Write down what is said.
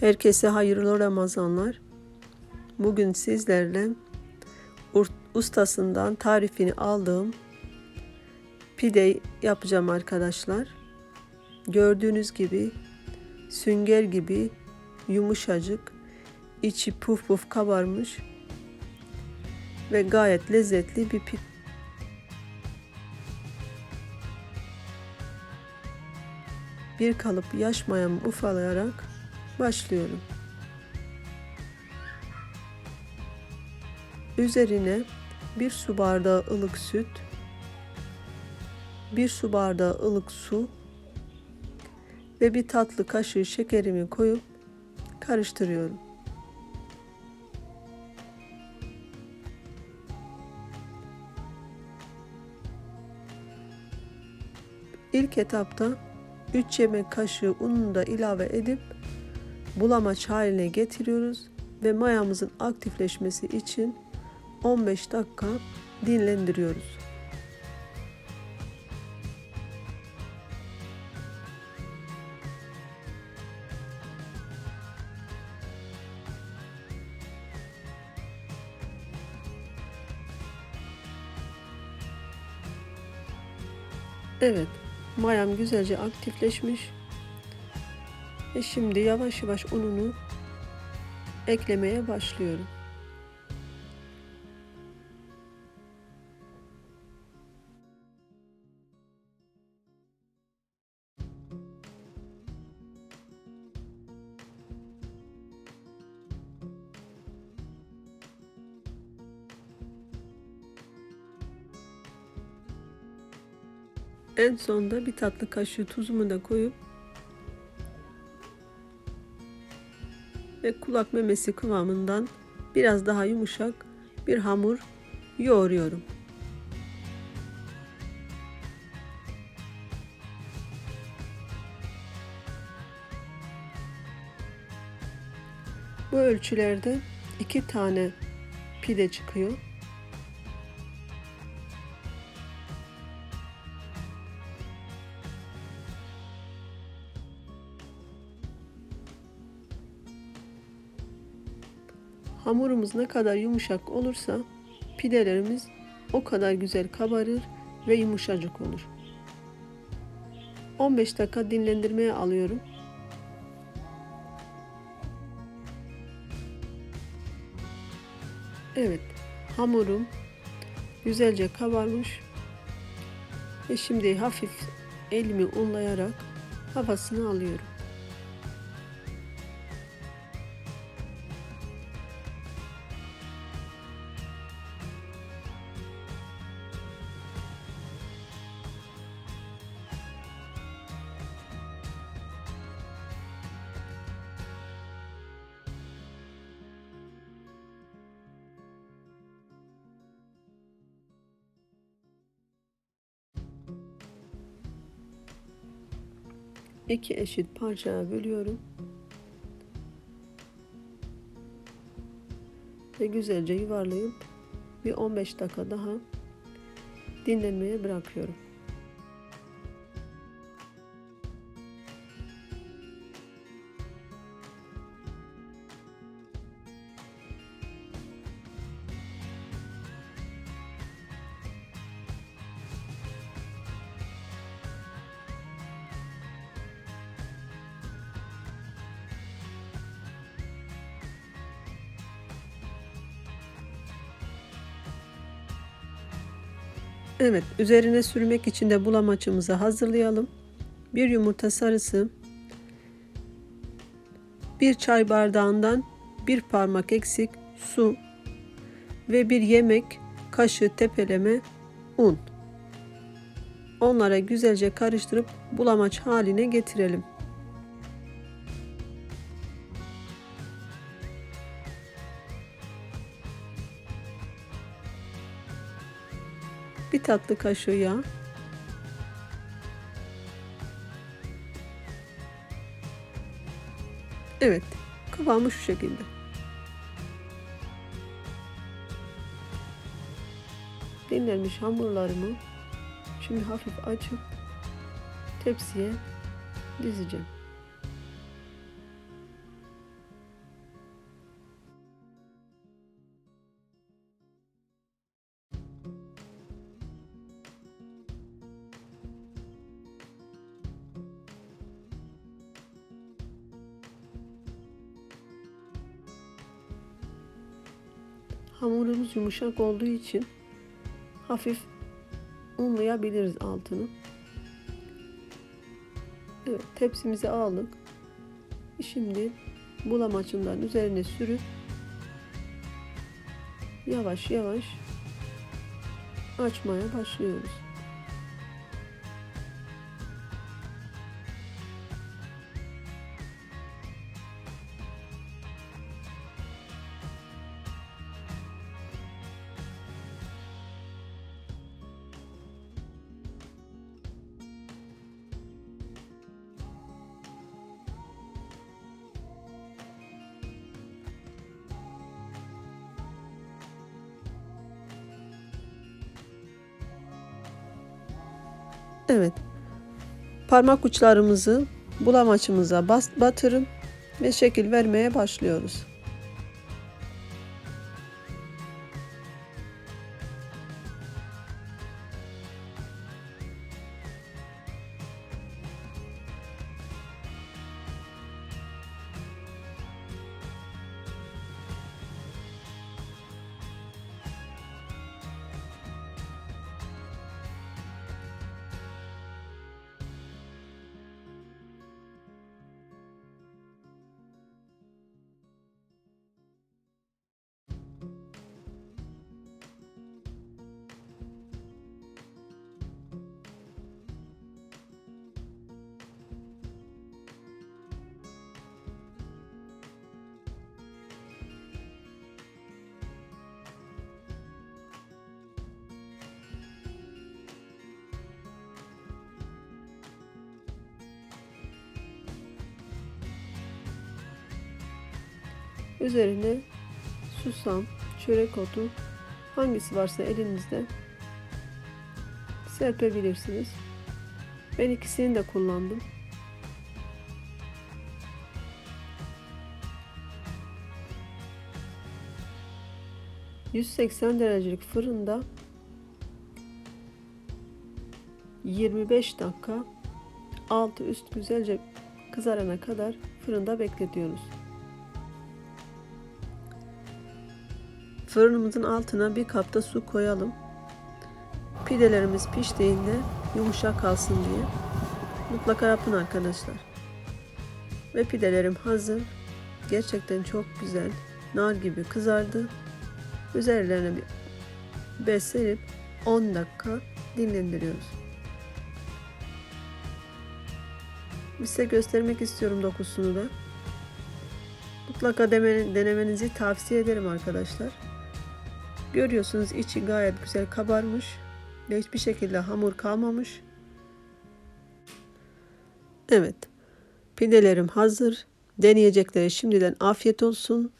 Herkese hayırlı Ramazanlar. Bugün sizlerle ustasından tarifini aldığım pide yapacağım arkadaşlar. Gördüğünüz gibi sünger gibi yumuşacık, içi puf puf kabarmış ve gayet lezzetli bir pide. Bir kalıp yaş mayamı ufalayarak başlıyorum. Üzerine bir su bardağı ılık süt, bir su bardağı ılık su ve bir tatlı kaşığı şekerimi koyup karıştırıyorum. İlk etapta 3 yemek kaşığı ununu da ilave edip bulamaç haline getiriyoruz ve mayamızın aktifleşmesi için 15 dakika dinlendiriyoruz. Evet, mayam güzelce aktifleşmiş. Ve şimdi yavaş yavaş ununu eklemeye başlıyorum. En sonda bir tatlı kaşığı tuzumu da koyup ve kulak memesi kıvamından biraz daha yumuşak bir hamur yoğuruyorum. Bu ölçülerde iki tane pide çıkıyor. Hamurumuz ne kadar yumuşak olursa pidelerimiz o kadar güzel kabarır ve yumuşacık olur. 15 dakika dinlendirmeye alıyorum. Evet, hamurum güzelce kabarmış. Ve şimdi hafif elimi unlayarak havasını alıyorum. İki eşit parçaya bölüyorum. Ve güzelce yuvarlayıp bir 15 dakika daha dinlenmeye bırakıyorum. Evet, üzerine sürmek için de bulamaçımızı hazırlayalım. Bir yumurta sarısı, bir çay bardağından bir parmak eksik su ve bir yemek kaşığı tepeleme un. Onlara güzelce karıştırıp bulamaç haline getirelim. Bir tatlı kaşığı yağ. Evet, kıvamı şu şekilde. Dinlenmiş hamurlarımı şimdi hafif açıp tepsiye dizeceğim. Hamurumuz yumuşak olduğu için hafif unlayabiliriz altını. Evet tepsimizi aldık. Şimdi bulamaçından üzerine sürüp yavaş yavaş açmaya başlıyoruz. Evet. Parmak uçlarımızı bulamaçımıza batırıp ve şekil vermeye başlıyoruz. Üzerine susam, çörek otu hangisi varsa elinizde serpebilirsiniz. Ben ikisini de kullandım. ...180 derecelik fırında... ...25 dakika... ...altı üst güzelce kızarana kadar fırında bekletiyoruz. Fırınımızın altına bir kapta su koyalım. Pidelerimiz piştiğinde yumuşak kalsın diye. Mutlaka yapın arkadaşlar. Ve pidelerim hazır. Gerçekten çok güzel. Nar gibi kızardı. Üzerlerine bir bez serip 10 dakika dinlendiriyoruz. Size göstermek istiyorum dokusunu da. Mutlaka denemenizi tavsiye ederim arkadaşlar. Görüyorsunuz içi gayet güzel kabarmış ve hiçbir şekilde hamur kalmamış. Evet. Pidelerim hazır. Deneyeceklere şimdiden afiyet olsun.